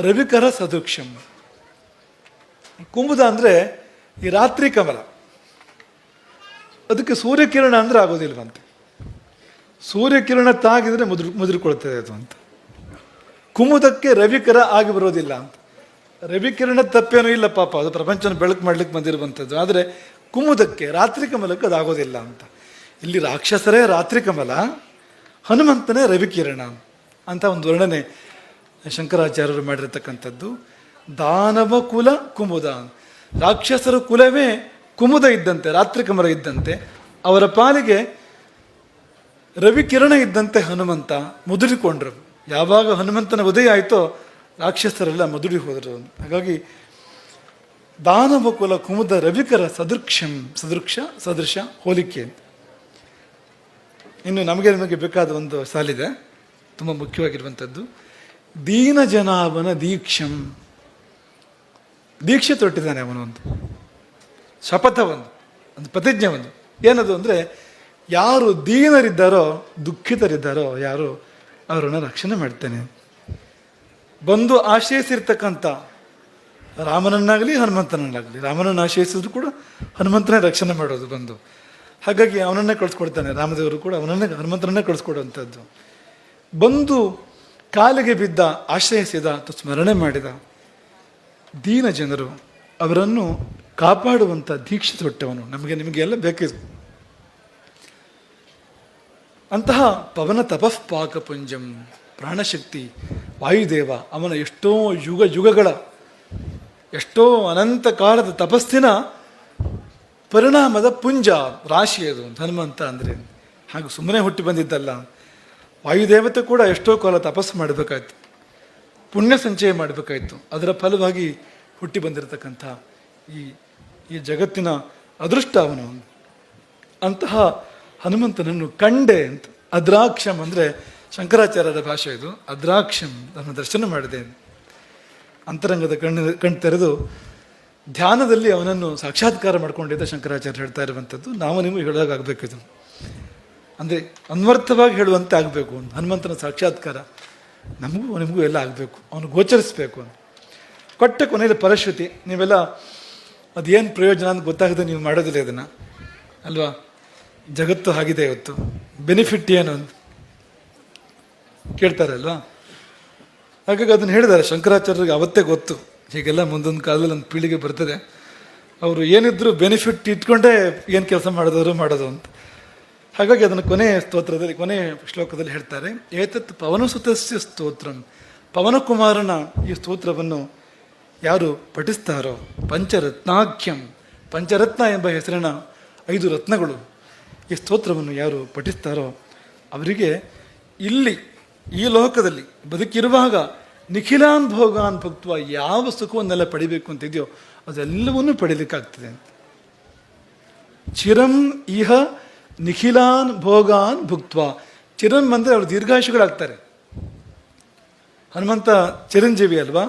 ರವಿಕರ ಸದುಕ್ಷಂ. ಕುಮುದ ಅಂದರೆ ಈ ರಾತ್ರಿ ಕಮಲ. ಅದಕ್ಕೆ ಸೂರ್ಯಕಿರಣ ಅಂದರೆ ಆಗೋದಿಲ್ವಂತೆ. ಸೂರ್ಯಕಿರಣ ತಾಗಿದರೆ ಮುದ್ರ, ಮುದುರಿಕೊಳ್ತದೆ ಅದು ಅಂತ. ಕುಮುದಕ್ಕೆ ರವಿಕರ ಆಗಿ ಬರೋದಿಲ್ಲ ಅಂತ. ರವಿಕಿರಣ ತಪ್ಪೇನೂ ಇಲ್ಲ ಪಾಪ. ಅದು ಪ್ರಪಂಚನ ಬೆಳಕು ಮಾಡ್ಲಿಕ್ಕೆ ಬಂದಿರುವಂಥದ್ದು. ಆದರೆ ಕುಮುದಕ್ಕೆ ರಾತ್ರಿ ಕಮಲಕ್ಕೆ ಅದಾಗೋದಿಲ್ಲ ಅಂತ. ಇಲ್ಲಿ ರಾಕ್ಷಸರೇ ರಾತ್ರಿ ಕಮಲ, ಹನುಮಂತನೇ ರವಿಕಿರಣ ಅಂತ ಒಂದು ವರ್ಣನೆ ಶಂಕರಾಚಾರ್ಯರು ಮಾಡಿರತಕ್ಕಂಥದ್ದು. ದಾನವ ಕುಲ ಕುಮುದ. ರಾಕ್ಷಸರ ಕುಲವೇ ಕುಮುದ ಇದ್ದಂತೆ, ರಾತ್ರಿ ಕಮಲ ಇದ್ದಂತೆ. ಅವರ ಪಾಲಿಗೆ ರವಿಕಿರಣ ಇದ್ದಂತೆ ಹನುಮಂತ ಮುದುರಿಕೊಂಡ್ರು ಯಾವಾಗ ಹನುಮಂತನ ಉದಯ ಆಯಿತೋ ರಾಕ್ಷಸರೆಲ್ಲ ಮುದುಡಿ ಹೋದರು. ಹಾಗಾಗಿ ದಾನವ ಕುಲ ಕುಮುದ ರವಿಕರ ಸದೃಕ್ಷಂ, ಸದೃಕ್ಷ, ಸದೃಶ, ಹೋಲಿಕೆ ಇನ್ನು ನಮಗೆ ನಿಮಗೆ ಬೇಕಾದ ಒಂದು ಸಾಲಿದೆ. ತುಂಬ ಮುಖ್ಯವಾಗಿರುವಂಥದ್ದು. ದೀನ ಜನಾಭನ ದೀಕ್ಷಂ. ದೀಕ್ಷೆ ತೊಟ್ಟಿದ್ದಾನೆ ಅವನು ಒಂದು. ಶಪಥ ಒಂದು ಒಂದು ಪ್ರತಿಜ್ಞೆ ಒಂದು. ಏನದು ಅಂದರೆ, ಯಾರು ದೀನರಿದ್ದಾರೋ, ದುಃಖಿತರಿದ್ದಾರೋ, ಯಾರು ಅವರನ್ನು ರಕ್ಷಣೆ ಮಾಡ್ತೇನೆ. ಬಂದು ಆಶ್ರಯಿಸಿರ್ತಕ್ಕಂಥ ರಾಮನನ್ನಾಗಲಿ ಹನುಮಂತನನ್ನಾಗಲಿ, ರಾಮನನ್ನು ಆಶ್ರಯಿಸಿದ್ರು ಕೂಡ ಹನುಮಂತನೇ ರಕ್ಷಣೆ ಮಾಡೋದು ಬಂದು. ಹಾಗಾಗಿ ಅವನನ್ನೇ ಕಳಿಸ್ಕೊಡ್ತಾನೆ. ರಾಮದೇವರು ಕೂಡ ಅವನನ್ನೇ ಹನುಮಂತನನ್ನೇ ಕಳಿಸ್ಕೊಡುವಂಥದ್ದು. ಬಂದು ಕಾಲಿಗೆ ಬಿದ್ದ, ಆಶ್ರಯಿಸಿದ ಅಥವಾ ಸ್ಮರಣೆ ಮಾಡಿದ ದೀನ ಜನರು ಅವರನ್ನು ಕಾಪಾಡುವಂಥ ದೀಕ್ಷೆ ತೊಟ್ಟವನು ನಮಗೆ ನಿಮಗೆಲ್ಲ ಬೇಕಿತ್ತು ಅಂತಹ ಪವನ ತಪಃಪಾಕ ಪುಂಜಂ ಪ್ರಾಣಶಕ್ತಿ ವಾಯುದೇವ ಅವನ ಎಷ್ಟೋ ಯುಗ, ಯುಗಗಳ ಎಷ್ಟೋ ಅನಂತ ಕಾಲದ ತಪಸ್ಸಿನ ಪರಿಣಾಮದ ಪುಂಜ ರಾಶಿ ಅದು ಹನುಮಂತ ಅಂದರೆ. ಹಾಗೆ ಸುಮ್ಮನೆ ಹುಟ್ಟಿ ಬಂದಿದ್ದಲ್ಲ. ವಾಯುದೇವತೆ ಕೂಡ ಎಷ್ಟೋ ಕಾಲ ತಪಸ್ಸು ಮಾಡಬೇಕಾಯ್ತು. ಪುಣ್ಯ ಸಂಚಯ ಮಾಡಬೇಕಾಯ್ತು. ಅದರ ಫಲವಾಗಿ ಹುಟ್ಟಿ ಬಂದಿರತಕ್ಕಂಥ ಈ ಈ ಜಗತ್ತಿನ ಅದೃಷ್ಟ ಅವನು. ಅಂತಹ ಹನುಮಂತನನ್ನು ಕಂಡೆ ಅಂತ. ಅದ್ರಾಕ್ಷಂ ಅಂದರೆ ಶಂಕರಾಚಾರ್ಯರ ಭಾಷೆ ಇದು. ಅದ್ರಾಕ್ಷಂ ನನ್ನ ದರ್ಶನ ಮಾಡಿದೆ ಅಂತರಂಗದ ಕಣ್ಣು ಕಣ್ ತೆರೆದು ಧ್ಯಾನದಲ್ಲಿ ಅವನನ್ನು ಸಾಕ್ಷಾತ್ಕಾರ ಮಾಡ್ಕೊಂಡಿದ್ದ ಶಂಕರಾಚಾರ್ಯ ಹೇಳ್ತಾ ಇರುವಂಥದ್ದು, ನಾವು ನಿಮಗೆ ಹೇಳೋದಾಗಬೇಕು ಇದು. ಅಂದರೆ ಅನ್ವರ್ಥವಾಗಿ ಹೇಳುವಂತೆ ಆಗಬೇಕು ಒಂದು ಹನುಮಂತನ ಸಾಕ್ಷಾತ್ಕಾರ. ನಮಗೂ, ನಿಮಗೂ ಎಲ್ಲ ಆಗಬೇಕು. ಅವನು ಗೋಚರಿಸಬೇಕು ಅಂತ ಕೊಟ್ಟ ಕೊನೆಯಲ್ಲಿ ಪರಶ್ರುತಿ, ನೀವೆಲ್ಲ ಅದೇನು ಪ್ರಯೋಜನ ಅಂತ ಗೊತ್ತಾಗದೆ ನೀವು ಮಾಡೋದಿಲ್ಲ ಇದನ್ನು. ಅಲ್ವಾ? ಜಗತ್ತು ಆಗಿದೆ ಇವತ್ತು. ಬೆನಿಫಿಟ್ ಏನು ಅಂತ ಕೇಳ್ತಾರಲ್ವಾ? ಹಾಗಾಗಿ ಅದನ್ನು ಹೇಳಿದ್ದಾರೆ ಶಂಕರಾಚಾರ್ಯರಿಗೆ ಅವತ್ತೇ ಗೊತ್ತು. ಹೀಗೆಲ್ಲ ಮುಂದೊಂದು ಕಾಲದಲ್ಲಿ ಒಂದು ಪೀಳಿಗೆ ಬರ್ತದೆ. ಅವರು ಏನಿದ್ರು ಬೆನಿಫಿಟ್ ಇಟ್ಕೊಂಡೇ ಏನು ಕೆಲಸ ಮಾಡಿದವರು ಮಾಡೋದು ಅಂತ. ಹಾಗಾಗಿ ಅದನ್ನು ಕೊನೆ ಸ್ತೋತ್ರದಲ್ಲಿ, ಕೊನೆ ಶ್ಲೋಕದಲ್ಲಿ ಹೇಳ್ತಾರೆ, ಏತತ್ ಪವನಸುತಸ್ಯ ಸ್ತೋತ್ರಂ. ಪವನಕುಮಾರನ ಈ ಸ್ತೋತ್ರವನ್ನು ಯಾರು ಪಠಿಸ್ತಾರೋ? ಪಂಚರತ್ನಾಖ್ಯಂ. ಪಂಚರತ್ನ ಎಂಬ ಹೆಸರಿನ ಐದು ರತ್ನಗಳು ಈ ಸ್ತೋತ್ರವನ್ನು ಯಾರು ಪಠಿಸ್ತಾರೋ, ಅವರಿಗೆ ಇಲ್ಲಿ ಈ ಲೋಕದಲ್ಲಿ ಬದುಕಿರುವಾಗ ನಿಖಿಲಾನ್ ಭೋಗಾನ್ ಭಕ್ತ್ವ ಯಾವ ಸುಖವನ್ನೆಲ್ಲ ಪಡಿಬೇಕು ಅಂತ ಇದೆಯೋ ಅದೆಲ್ಲವನ್ನೂ ಪಡಿಲಿಕ್ಕಾಗ್ತದೆ ಅಂತ. ಚಿರಂ ಇಹ ನಿಖಿಲಾನ್ ಭೋಗಾನ್ ಭುಕ್ತ್ವ. ಚಿರಂ ಅಂದರೆ ಅವರು ದೀರ್ಘಾಯುಷಗಳಾಗ್ತಾರೆ ಹನುಮಂತ ಚಿರಂಜೀವಿ ಅಲ್ವಾ?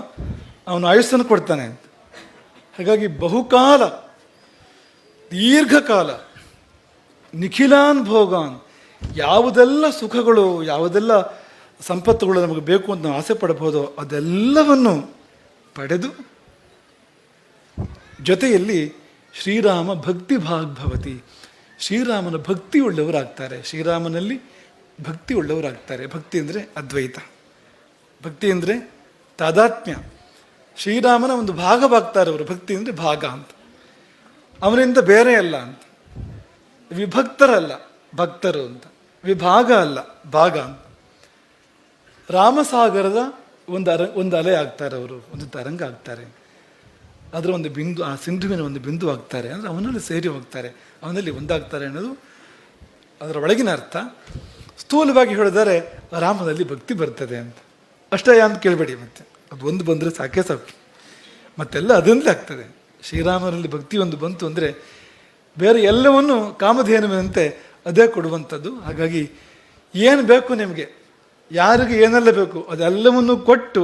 ಅವನು ಆಯುಸ್ಸನ್ನು ಕೊಡ್ತಾನೆ ಅಂತ. ಹಾಗಾಗಿ ಬಹುಕಾಲ, ದೀರ್ಘಕಾಲ ನಿಖಿಲಾನ್ ಭೋಗಾನ್ ಯಾವುದೆಲ್ಲ ಸುಖಗಳು, ಯಾವುದೆಲ್ಲ ಸಂಪತ್ತುಗಳು ನಮಗೆ ಬೇಕು ಅಂತ ನಾವು ಆಸೆ ಪಡಬಹುದು ಅದೆಲ್ಲವನ್ನು ಪಡೆದು ಜೊತೆಯಲ್ಲಿ ಶ್ರೀರಾಮ ಭಕ್ತಿ ಭಾಗ್ಭವತಿ. ಶ್ರೀರಾಮನ ಭಕ್ತಿ ಉಳ್ಳವರಾಗ್ತಾರೆ. ಶ್ರೀರಾಮನಲ್ಲಿ ಭಕ್ತಿ ಉಳ್ಳವರಾಗ್ತಾರೆ. ಭಕ್ತಿ ಅಂದರೆ ಅದ್ವೈತ. ಭಕ್ತಿ ಅಂದರೆ ತಾದಾತ್ಮ್ಯ. ಶ್ರೀರಾಮನ ಒಂದು ಭಾಗವಾಗ್ತಾರೆ ಅವರು. ಭಕ್ತಿ ಅಂದರೆ ಭಾಗ ಅಂತ. ಅವನಿಂದ ಬೇರೆ ಅಲ್ಲ ಅಂತ. ವಿಭಕ್ತರಲ್ಲ. ಭಕ್ತರು ಅಂತ. ವಿಭಾಗ ಅಲ್ಲ. ಭಾಗ ಅಂತ. ರಾಮಸಾಗರದ ಒಂದು ಅರ, ಒಂದು ಅಲೆ ಆಗ್ತಾರೆ ಅವರು, ಒಂದು ತರಂಗ ಆಗ್ತಾರೆ. ಅದರ ಒಂದು ಬಿಂದು, ಆ ಸಿಂಧುವಿನ ಒಂದು ಬಿಂದು ಆಗ್ತಾರೆ. ಅಂದರೆ ಅವನಲ್ಲಿ ಸೇರಿ ಹೋಗ್ತಾರೆ. ಅವನಲ್ಲಿ ಒಂದಾಗ್ತಾರೆ ಅನ್ನೋದು ಅದರ ಒಳಗಿನ ಅರ್ಥ. ಸ್ಥೂಲವಾಗಿ ಹೇಳಿದರೆ ರಾಮನಲ್ಲಿ ಭಕ್ತಿ ಬರ್ತದೆ ಅಂತ. ಅಷ್ಟೇ ಅಂತ ಕೇಳಬೇಡಿ ಮತ್ತೆ. ಅದು ಒಂದು ಬಂದರೆ ಸಾಕೇ ಸಾಕು. ಮತ್ತೆಲ್ಲ ಅದರಿಂದಲೇ ಆಗ್ತದೆ. ಶ್ರೀರಾಮನಲ್ಲಿ ಭಕ್ತಿ ಒಂದು ಬಂತು ಅಂದರೆ ಬೇರೆ ಎಲ್ಲವನ್ನು ಕಾಮಧೇನುವಿನಂತೆ ಅದೇ ಕೊಡುವಂಥದ್ದು. ಹಾಗಾಗಿ ಏನು ಬೇಕು ನಿಮಗೆ? ಯಾರಿಗೆ ಏನೆಲ್ಲ ಬೇಕು, ಅದೆಲ್ಲವನ್ನು ಕೊಟ್ಟು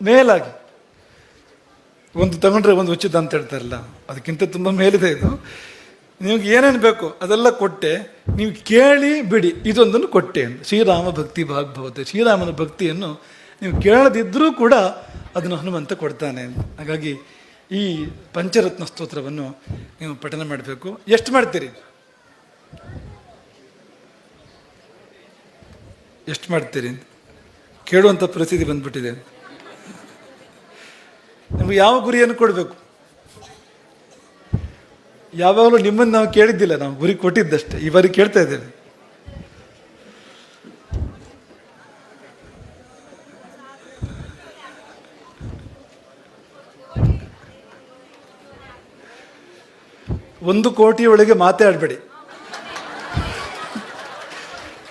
ಮೇಲಾಗಿ. ಒಂದು ತಗೊಂಡ್ರೆ ಒಂದು ಉಚಿತ ಅಂತ ಹೇಳ್ತಾರಲ್ಲ, ಅದಕ್ಕಿಂತ ತುಂಬ ಮೇಲಿದೆ ಇದು. ನಿಮಗೆ ಏನೇನು ಬೇಕು, ಅದೆಲ್ಲ ಕೊಟ್ಟೆ, ನೀವು ಕೇಳಿ ಬಿಡಿ, ಇದೊಂದನ್ನು ಕೊಟ್ಟೆ ಅಂತ. ಶ್ರೀರಾಮ ಭಕ್ತಿ ಭಾಗ್ಭವತೆ. ಶ್ರೀರಾಮನ ಭಕ್ತಿಯನ್ನು ನೀವು ಕೇಳದಿದ್ದರೂ ಕೂಡ ಅದನ್ನು ಹನುಮಂತ ಕೊಡ್ತಾನೆ ಅಂತ. ಹಾಗಾಗಿ ಈ ಪಂಚರತ್ನ ಸ್ತೋತ್ರವನ್ನು ನೀವು ಪಠನ ಮಾಡಬೇಕು. ಎಷ್ಟು ಮಾಡ್ತೀರಿ? ಎಷ್ಟು ಮಾಡ್ತೀರಿ ಕೇಳುವಂಥ ಪರಿಸ್ಥಿತಿ ಬಂದ್ಬಿಟ್ಟಿದೆ ನಿಮ್ಗೆ ಯಾವ ಗುರಿಯನ್ನು ಕೊಡಬೇಕು? ಯಾವಾಗಲೂ ನಿಮ್ಮನ್ನು ನಾವು ಕೇಳಿದ್ದಿಲ್ಲ, ನಾವು ಗುರಿ ಕೊಟ್ಟಿದ್ದಷ್ಟೇ, ಈ ಬಾರಿ ಕೇಳ್ತಾ ಇದ್ದೇವೆ ಒಂದು ಕೋಟಿಯೊಳಗೆ ಮಾತಾಡಬೇಡಿ.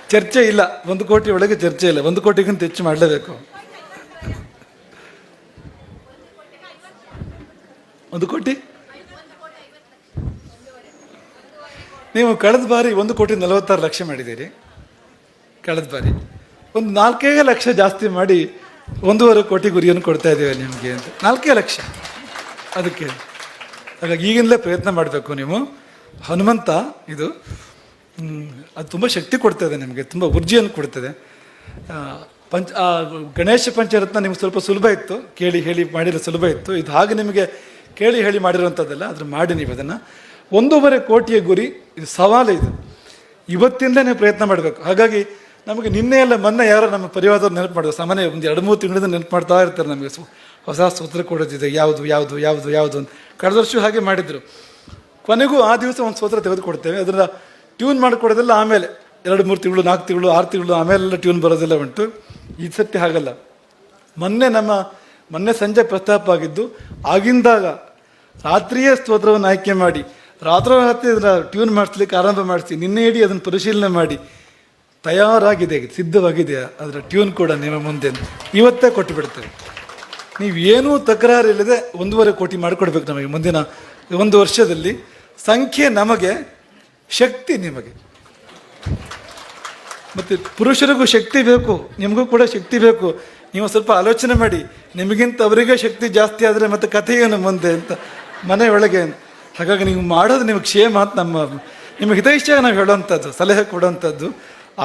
ಚರ್ಚೆ ಇಲ್ಲ. ಒಂದು ಕೋಟಿ ಒಳಗೆ ಚರ್ಚೆ ಇಲ್ಲ. ಒಂದು ಕೋಟಿಗಿಂತ ಹೆಚ್ಚು ಮಾಡಲೇಬೇಕು. ಒಂದು ಕೋಟಿ? ನೀವು ಕಳೆದ ಬಾರಿ ಒಂದು ಕೋಟಿ ನಲವತ್ತಾರು ಲಕ್ಷ ಮಾಡಿದ್ದೀರಿ. ಕಳೆದ ಬಾರಿ. ಒಂದು ನಾಲ್ಕೇ ಲಕ್ಷ ಜಾಸ್ತಿ ಮಾಡಿ ಒಂದೂವರೆ ಕೋಟಿ ಗುರಿಯನ್ನು ಕೊಡ್ತಾ ಇದ್ದೀವಿ ನಿಮಗೆ ಅಂತ. ನಾಲ್ಕೇ ಲಕ್ಷ. ಅದಕ್ಕೆ. ಹಾಗಾಗಿ ಈಗಿನಲೇ ಪ್ರಯತ್ನ ಮಾಡಬೇಕು ನೀವು. ಹನುಮಂತ, ಇದು ಅದು ತುಂಬ ಶಕ್ತಿ ಕೊಡ್ತದೆ ನಿಮಗೆ, ತುಂಬ ಊರ್ಜಿಯನ್ನು ಕೊಡ್ತದೆ. ಪಂಚ ಗಣೇಶ ಪಂಚರತ್ನ ನಿಮ್ಗೆ ಸ್ವಲ್ಪ ಸುಲಭ ಇತ್ತು, ಕೇಳಿ ಹೇಳಿ ಮಾಡಿರೋ ಸುಲಭ ಇತ್ತು. ಇದು ಹಾಗೆ ನಿಮಗೆ ಕೇಳಿ ಹೇಳಿ ಮಾಡಿರುವಂಥದ್ದಲ್ಲ ಅದ್ರ ಮಾಡಿ ನೀವು ಅದನ್ನು ಒಂದೂವರೆ ಕೋಟಿಯ ಗುರಿ, ಇದು ಸವಾಲು ಇದು. ಇವತ್ತಿಂದ ನೀವು ಪ್ರಯತ್ನ ಮಾಡಬೇಕು. ಹಾಗಾಗಿ ನಮಗೆ ನಿನ್ನೆ ಎಲ್ಲ ಮೊನ್ನೆ ಯಾರೋ ನಮ್ಮ ಪರಿವಾರದವ್ರು ನೆನಪು ಮಾಡೋದು ಸಾಮಾನ್ಯ ಒಂದು ಎರಡು ಮೂರು ತಿಂಗಳಿಂದ ನೆನಪು ಮಾಡ್ತಾ ಇರ್ತಾರೆ ನಮಗೆ. ಹೊಸ ಸೂತ್ರ ಕೊಡೋದಿದೆ, ಯಾವುದು ಯಾವುದು ಯಾವುದು ಯಾವುದು ಅಂತ. ಕಳೆದ ವರ್ಷ ಹಾಗೆ ಮಾಡಿದ್ರು. ಕೊನೆಗೂ ಆ ದಿವಸ ಒಂದು ಸೂತ್ರ ತೆಗೆದುಕೊಡ್ತೇವೆ. ಅದರ ಟ್ಯೂನ್ ಮಾಡಿಕೊಡೋದೆಲ್ಲ ಆಮೇಲೆ ಎರಡು ಮೂರು ತಿಂಗಳು, ನಾಲ್ಕು ತಿಂಗಳು, ಆರು ತಿಂಗಳು ಆಮೇಲೆಲ್ಲ ಟ್ಯೂನ್ ಬರೋದೆಲ್ಲ ಉಂಟು. ಈ ಸರ್ತಿ ಹಾಗಲ್ಲ. ಮೊನ್ನೆ ನಮ್ಮ, ಮೊನ್ನೆ ಸಂಜೆ ಪ್ರಸ್ತಾಪ ಆಗಿದ್ದು, ಆಗಿಂದಾಗ ರಾತ್ರಿಯೇ ಸ್ತೋತ್ರವನ್ನು ಆಯ್ಕೆ ಮಾಡಿ ರಾತ್ರಿ ಅದನ್ನ ಟ್ಯೂನ್ ಮಾಡಿಸ್ಲಿಕ್ಕೆ ಆರಂಭ ಮಾಡಿಸಿ, ನಿನ್ನೆ ಇಡೀ ಅದನ್ನು ಪರಿಶೀಲನೆ ಮಾಡಿ, ತಯಾರಾಗಿದೆ, ಸಿದ್ಧವಾಗಿದೆ, ಅದರ ಟ್ಯೂನ್ ಕೂಡ ನಿಮ್ಮ ಮುಂದೆ. ಇವತ್ತೇ ಕೊಟ್ಟು ಬಿಡ್ತೇವೆ ನೀವೇನೂ ತಕರಾರಿಲ್ಲದೆ ಒಂದೂವರೆ ಕೋಟಿ ಮಾಡಿಕೊಡ್ಬೇಕು ನಮಗೆ ಮುಂದಿನ ಒಂದು ವರ್ಷದಲ್ಲಿ. ಸಂಖ್ಯೆ ನಮಗೆ ಶಕ್ತಿ ನಿಮಗೆ. ಮತ್ತು ಪುರುಷರಿಗೂ ಶಕ್ತಿ ಬೇಕು, ನಿಮಗೂ ಕೂಡ ಶಕ್ತಿ ಬೇಕು. ನೀವು ಸ್ವಲ್ಪ ಆಲೋಚನೆ ಮಾಡಿ, ನಿಮಗಿಂತ ಅವರಿಗೆ ಶಕ್ತಿ ಜಾಸ್ತಿ ಆದರೆ ಮತ್ತೆ ಕಥೆ ಏನು ಮುಂದೆ ಅಂತ, ಮನೆ ಒಳಗೆ ಹಾಗಾಗಿ ನೀವು ಮಾಡೋದು ನಿಮಗೆ ಕ್ಷೇಮ ಅಂತ ನಮ್ಮ, ನಿಮಗೆ ಹಿತೈಷ ನಾವು ಹೇಳೋವಂಥದ್ದು, ಸಲಹೆ ಕೊಡೋವಂಥದ್ದು.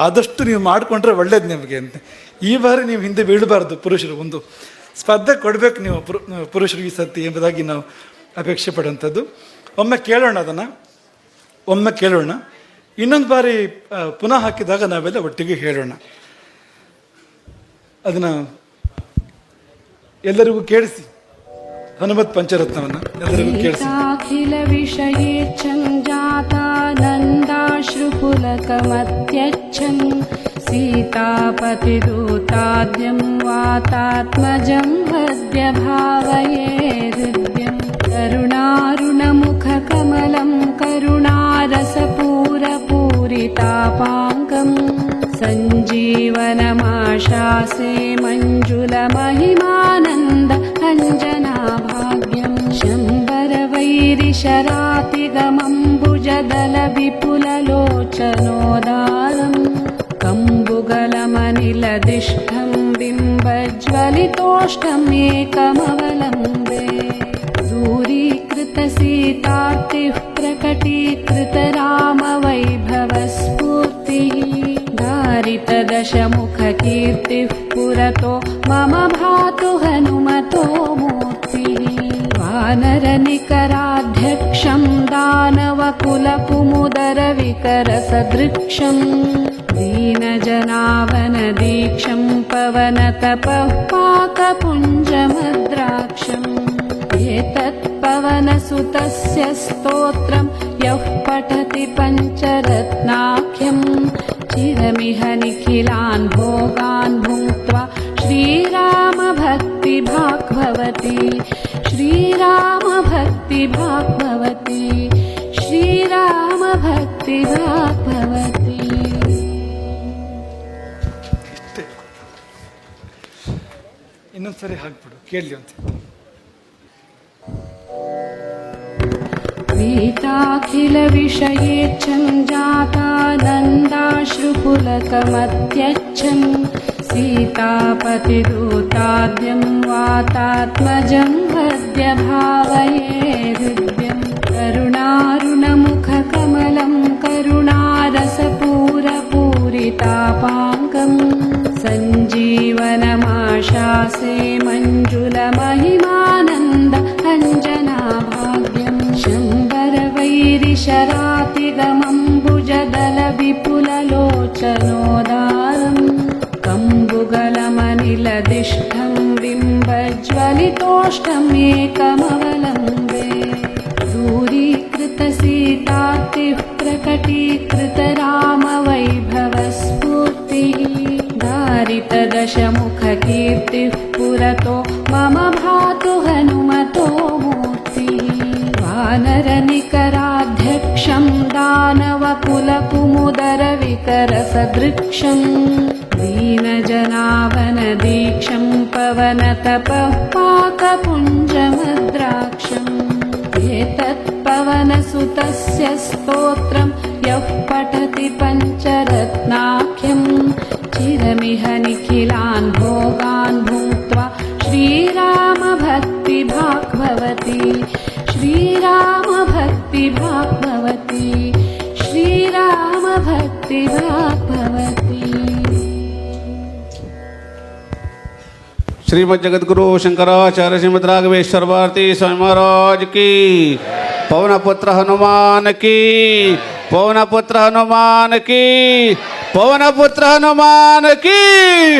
ಆದಷ್ಟು ನೀವು ಮಾಡಿಕೊಂಡ್ರೆ ಒಳ್ಳೇದು ನಿಮಗೆ ಅಂತ. ಈ ಬಾರಿ ನೀವು ಹಿಂದೆ ಬೀಳಬಾರ್ದು ಪುರುಷರು, ಒಂದು ಸ್ಪರ್ಧೆ ಕೊಡಬೇಕು ನೀವು ಪುರು ಪುರುಷರಿಗೆ ಸತಿ ಎಂಬುದಾಗಿ ನಾವು ಅಪೇಕ್ಷೆ ಪಡುವಂಥದ್ದು. ಒಮ್ಮೆ ಕೇಳೋಣ ಅದನ್ನು. ಒಮ್ಮೆ ಕೇಳೋಣ. ಇನ್ನೊಂದು ಬಾರಿ ಪುನಃ ಹಾಕಿದಾಗ ನಾವೆಲ್ಲ ಒಟ್ಟಿಗೆ ಹೇಳೋಣ. ಅದನ್ನ ಎಲ್ಲರಿಗೂ ಕೇಳಿಸಿ. ಹನುಮತ್ ಪಂಚರತ್ನವನ್ನ ಎಲ್ಲರಿಗೂ ಕೇಳಿಸಿ. ಅಖಿಲ ವಿಷಯೇಚ್ಛಂಜಾತಾನಂದಾಶ್ರುಪುಲಕಮತ್ಯಚ್ಛನ್ ಸೀತಾಪತಿದೂತಾದ್ಯಂ ವಾತಾತ್ಮಜಂ ಭದ್ಯ ಭಾವಯೇ ಹೃದ್ಯಂ. ಕರುಣಾರುಣಮುಖ ಕಮಲಂ, ಕರುಣಾ रसपूरपूरितापाङ्गम् सञ्जीवनमाशासे मञ्जुलमहिमानन्द कञ्जनाभाग्यं शम्बरवैरिशरातिगमम्बुजदलविपुललोचनोदारम् कम्बुगलमनिलदिष्ठम् बिम्बज्वलितोष्ठमेकमवलम्बे दूरीकृतसीतार्तिः प्रकटीकृतरामवैभवस्फूर्तिः दारितदशमुखकीर्तिः पुरतो मम भातु हनुमतो मूर्तिः वानरनिकराध्यक्षं दानवकुलकुमुदरविकरसदृक्षम् दीनजनावनदीक्षं पवनतपः पाकपुञ्जमद्राक्षम् एतत् पवनसुतस्य स्तोत्रं यः पठति पञ्चरत्नाख्यं चिरमिह निखिलान् भोगान् भुङ्क्त्वा श्रीरामभक्तिभाक् भवति श्रीरामभक्तिभाक् भवति श्रीरामभक्तिभाक् भवति ಇಷ್ಟೇ ಇನ್ನೊಂದ್ಸರಿ ಹಾಕ್ಬಿಡು ಕೇಳಲಿ ಅಂತ गीताखिलविषये ीताखिलविषयेच्छञ्जातानन्दाश्रुपुलकमत्यच्छन् सीतापतिदूताद्यं वातात्मजं भद्यभावये भावयेत् दानवकुलकुमुदरविकरसदृक्षम् दीनजनावनदीक्षं पवनतपः पाकपुञ्जमद्राक्षम् एतत् पवनसुतस्य स्तोत्रं यः पठति पञ्चरत्नाख्यम् चिरमिह निखिलान् भोगान् भुङ्क्त्वा श्रीरामभक्तिभाक् भवति श्रीरामभक्तिभाक् भवति श्रीरामभक्तिभाक् श्रीमद जगद्गुरु शंकराचार्य श्रीमद राघवेश्वर भारती स्वामी महाराज की। पवन पुत्र हनुमान की। पवन पुत्र हनुमान की। पवन पुत्र हनुमान की।